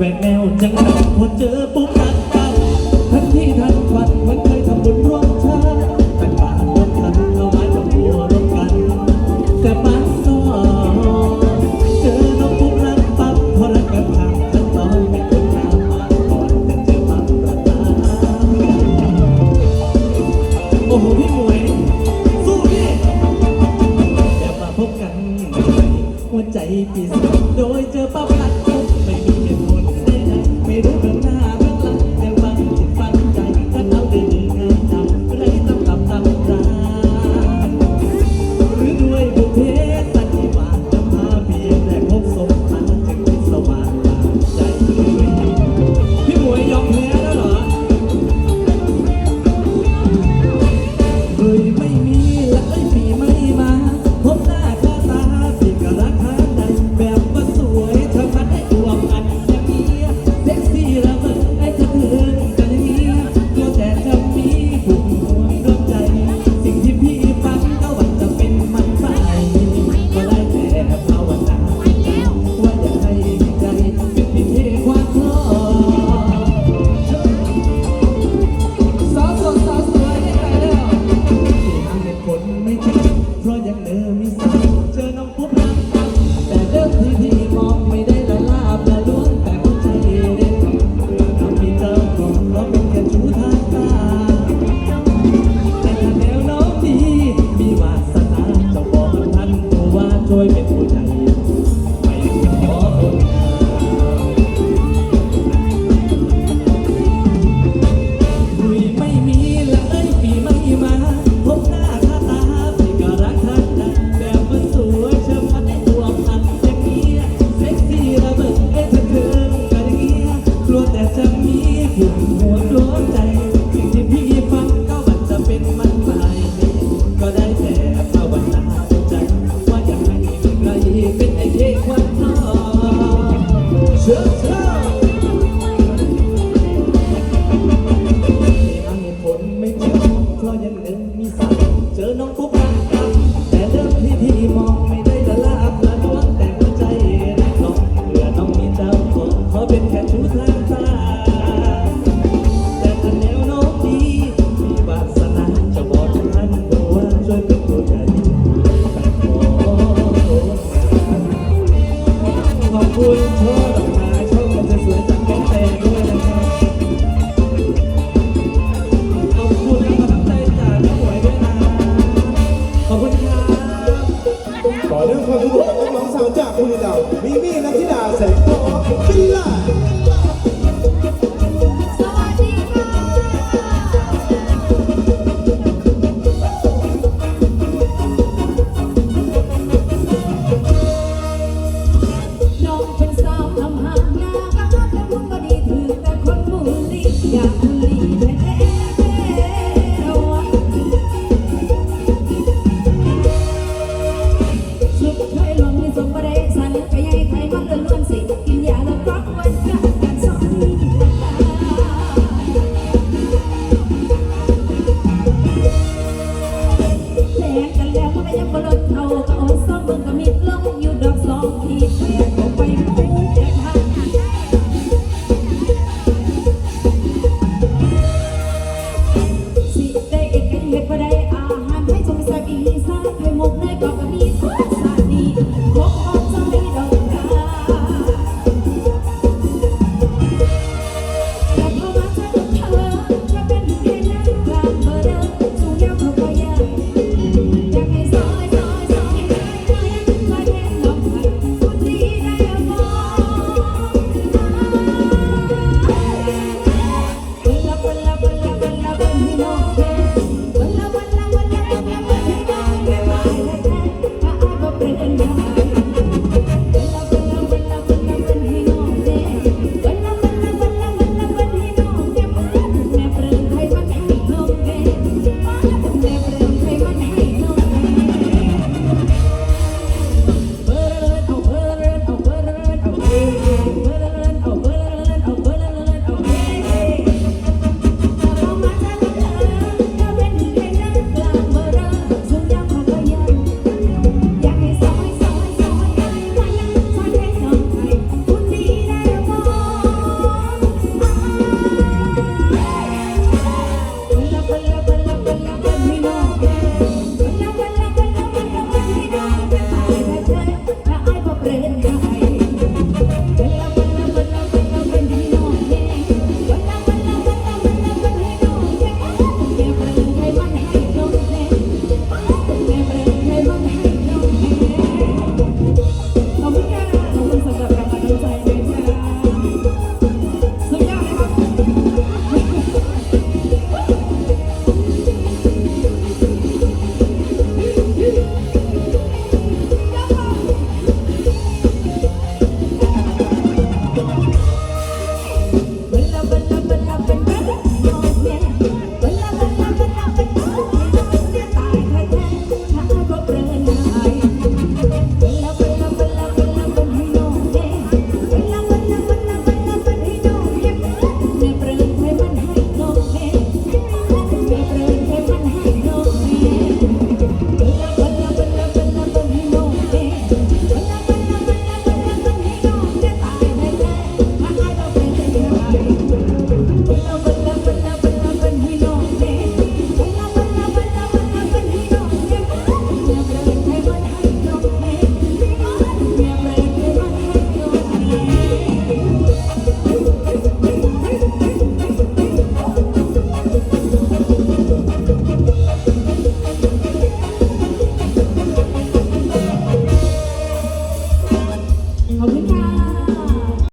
แหวกแนวจังหวะพอเจอปุ๊บรักเป้าทันที่ทันควันมันเคยทำบุญร่วมชาติแต่ปานร่วมกันเอาไม้จับหัวร่วมกัน แต่ปานซ้อเจอน้องปุ๊บรักปั๊บพอรักกันพังขั้นตอนเป็นคนน้ำมาก่อนแต่เจอปั๊บรัตาโอ้โหพี่หมวยสู้พี่อย่มาพบกันหัวใจปีศโดยเจอปั๊บรัก 보자. คือเรามีมีนักธิดาแสงทองฟิลล่